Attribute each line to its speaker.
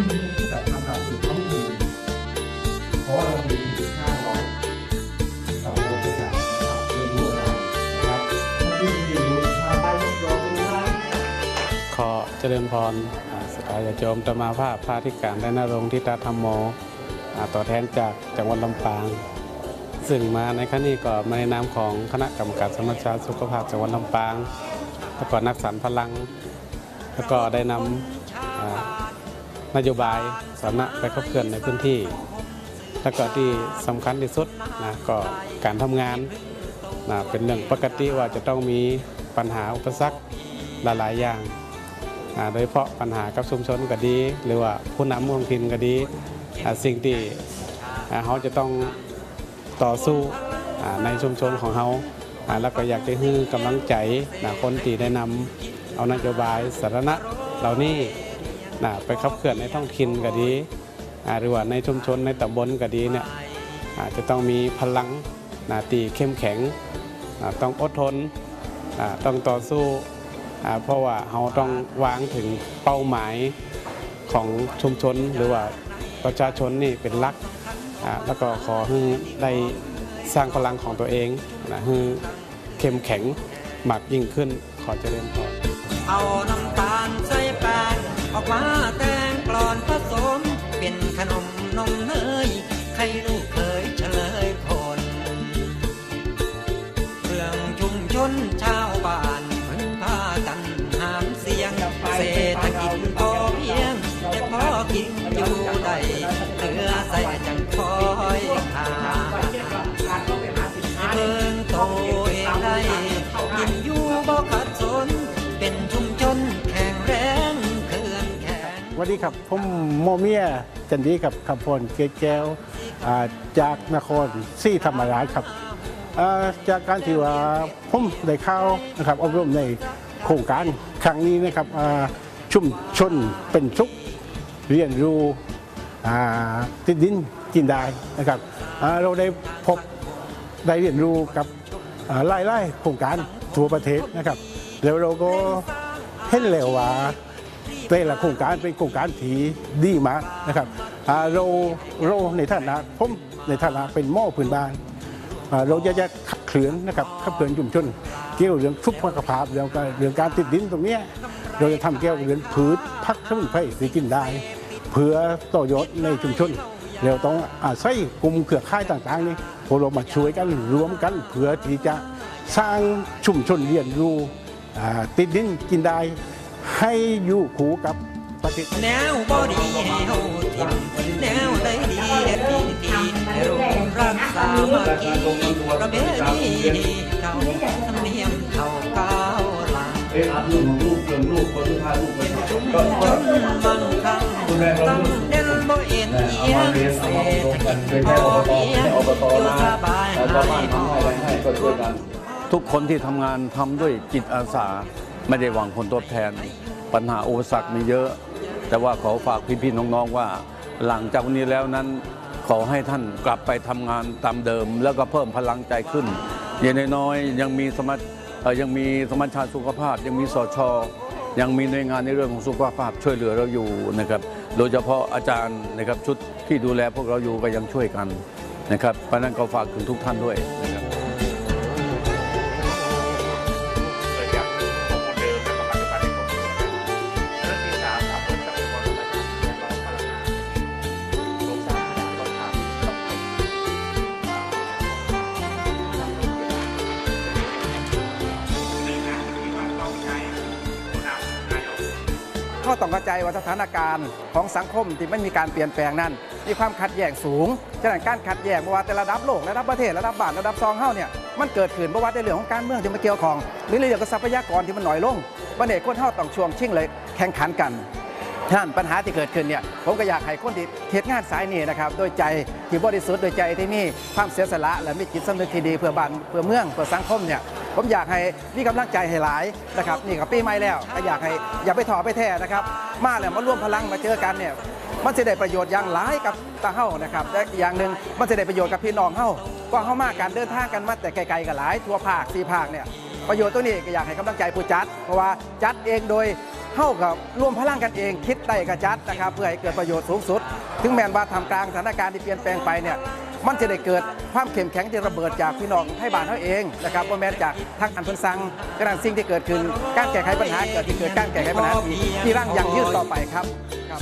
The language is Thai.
Speaker 1: ที่มีจัดทำหลัสูตรท้องดีเพราะ
Speaker 2: เรามีถึง500ส
Speaker 1: องรัตัอย่า
Speaker 2: งนะครับเรียนรู้อะไรนะครับที่เรียนรู้ชาวบ้
Speaker 3: รอ
Speaker 2: คุณครับ
Speaker 1: ขอเจริญพรสกายโจมตมาภาพพาธิการได้นรงทิตาธรรมโมต่อแทนจากจังหวัดลำปางสึ่งมาในครั้งนี้ก็มาในนามของคณะกรรมการสมัชชาสุขภาพจังหวัดลำปาง แล้วก็นักสัรพลัง แล้วก็ได้นำ นโยบายสาธารณะไปขับเคลื่อนในพื้นที่ แล้วก็ที่สำคัญที่สุดนะก็การทำงานนะเป็นเรื่องปกติว่าจะต้องมีปัญหาอุปสรรคหลายๆอย่างโดยเฉพาะปัญหากับชุมชนก็ดี หรือว่าผู้นำท้องถิ่นก็ดีสิ่งที่เขาจะต้องต่อสู้ในชุมชนของเขาแล้วก็อยากจะให้กำลังใจคนที่ได้นำเอานโยบายสาธารณะเหล่านี้ นะไปขับเคลื่อนในท้องถิ่นก็ดีหรือว่าในชุมชนในตำบลก็ดีเนี่ยจะต้องมีพลังนาตีเข้มแข็งต้องอดทนต้องต่อสู้เพราะว่าเราต้องวางถึงเป้าหมายของชุมชนหรือว่าประชาชนนี่เป็นหลักแล้วก็ขอให้ได้สร้างพลังของตัวเองนะให้เข้มแข็งมากยิ่งขึ้นขอเจริญพร
Speaker 4: เอาน้ำตาลใส่ เองได้กินอยู่บ่ขัดสน เป็นชุมชนแข็งแรงเคลื่อนแข็ง
Speaker 2: สวัสดีครับผมโมเมียจันดีกับคำพลเกตแก้วจากนครศรีธรรมราชครับจากการที่ว่าผมได้เข้านะครับอบรมในโครงการครั้งนี้นะครับชุมชนเป็นสุขเรียนรู้ติดดินกินได้นะครับเราได้พบได้เรียนรู้กับ อ่าไล่ๆโครงการทั่วประเทศนะครับแล้วเราก็เห็นแล้วว่าแต่ละโครงการเป็นโครงการที่ดีมากนะครับเราเราในฐานะผมในฐานะเป็นหม้อพื้นบ้านอ่าเราจะจะขับเคลื่อนนะครับขับเคลื่อนชุมชนเกี่ยวเรื่องสุขภาพเรื่องการเรื่องการติดดินตรงนี้เราจะทำเกี่ยวเรื่องพืชพักสมุนไพรที่กินได้ เพื่อต่อยอดในชุมชน เราต้องอาศัยกลุ่มเครือข่ายต่างๆ นี่พวกเรามาช่วยกันรวมกันเพื่อที่จะสร้างชุมชนเรียนรู้อ่าติดดินกินได้ให้อยู่คู่กับประเทศ
Speaker 4: แนวบอดีให้เฮาทิมแนวได้ดีให้ทีทีให้เรารักษามากีประเพณีเก่าธรรมเนียมเก่าเก่าหลัง
Speaker 5: เอ้ยอัพลูกลูกเกินลูกคนทุกท่านลูกคน
Speaker 4: ชุม
Speaker 5: ก็
Speaker 4: ชนมั่งคั่งตั้ง เีย
Speaker 5: มางเรียน
Speaker 4: เศ
Speaker 5: เอา
Speaker 4: ร
Speaker 5: มา
Speaker 4: ษ
Speaker 5: อบ
Speaker 4: ฐ
Speaker 5: รม
Speaker 4: กิจ
Speaker 5: ไม่
Speaker 4: พ
Speaker 5: ใช่
Speaker 4: อ
Speaker 5: บต
Speaker 4: เพียง
Speaker 5: นะ
Speaker 4: อยู่สบาย
Speaker 5: แล้วบ้านทำให้อะไรให้ก็ช่วยกัน
Speaker 6: ทุกคนที่ทำงานทำด้วยจิตอาสาไม่ได้หวังผลตอบแทน ปัญหาอุปสรรคมีเยอะ แต่ว่าขอฝากพี่ๆน้องๆว่า หลังจากวันนี้แล้วนั้น ขอให้ท่านกลับไปทำงานตามเดิม แล้วก็เพิ่มพลังใจขึ้นอย่างน้อยๆยังมีสมัชเอ่อยังมีสมัชชาสุขภาพ ยังมีสชยังมีหน่วยงานในเรื่องของสุขภาพช่วยเหลือเราอยู่นะครับ โดยเฉพาะอาจารย์นะครับชุดที่ดูแลพวกเราอยู่ก็ยังช่วยกันนะครับเพราะฉะนั้นก็ฝากถึงทุกท่านด้วยนะครับ
Speaker 7: ข้อต้องเข้า
Speaker 8: ใจว่าสถานการณ์ของสังคมที่ไม่มีการเปลี่ยนแปลงนั้น มีความขัดแย้งสูงฉะนั้นการขัดแย้งบ่ว่าแต่ระดับโลกระดับประเทศระดับบ้านระดับซองเฮ้าเนี่ยมันเกิดขึ้นบ่ว่าในเรื่องของการเมืองที่มาเกี่ยวข้องหรือในเรื่องของทรัพยากรที่มันหน่อยลงวันนี้คนเฮาต้องช่วงชิงเลยแข่งขันกันท่านปัญหาที่เกิดขึ้นเนี่ยผมก็อยากให้คนที่เทศงานสายนี้นะครับโดยใจที่บริสุทธิ์โดยใจที่มีความเสียสละและมีจิตสำนึกที่ดีเพื่อบ้านเพื่อเมืองเพื่อสังคมเนี่ย ผมอยากให้มีกำลังใจให้หลายนะครับนี่กับปีใหม่แล้วก็อยากให้อย่าไปถอไปแท้นะครับ มาแล้วมาร่วมพลังมาเจอกันเนี่ยมันจะได้ประโยชน์อย่างหลายกับตาเฮ้านะครับและอย่างหนึ่งมันจะได้ประโยชน์กับพี่น้องเฮ้าก็เฮ้ามากการเดินทางกันมาแต่ไกลๆกันหลายทั่วภาคสี่ภาคเนี่ยประโยชน์ตัวนี้ก็อยากให้กำลังใจผู้จัด เพราะว่าจัดเองโดยเข้ากับร่วมพลังกันเองคิดได้กับจัดนะครับ เพื่อให้เกิดประโยชน์สูงสุด ถึงแม้ว่าทำกลางสถานการณ์ที่เปลี่ยนแปลงไปเนี่ย มันจะได้เกิดความเข้มแข็งจะระเบิดจากพี่น้องไทยบ้านเขาเองนะครับว่าแม้จากทักอันพันสังกระสิ่งที่เกิดขึ้นการแก้ไขปัญหาเกิดที่เกิดการแก้ไขปัญหาที่ร่างยังยืดต่อไปครับครับ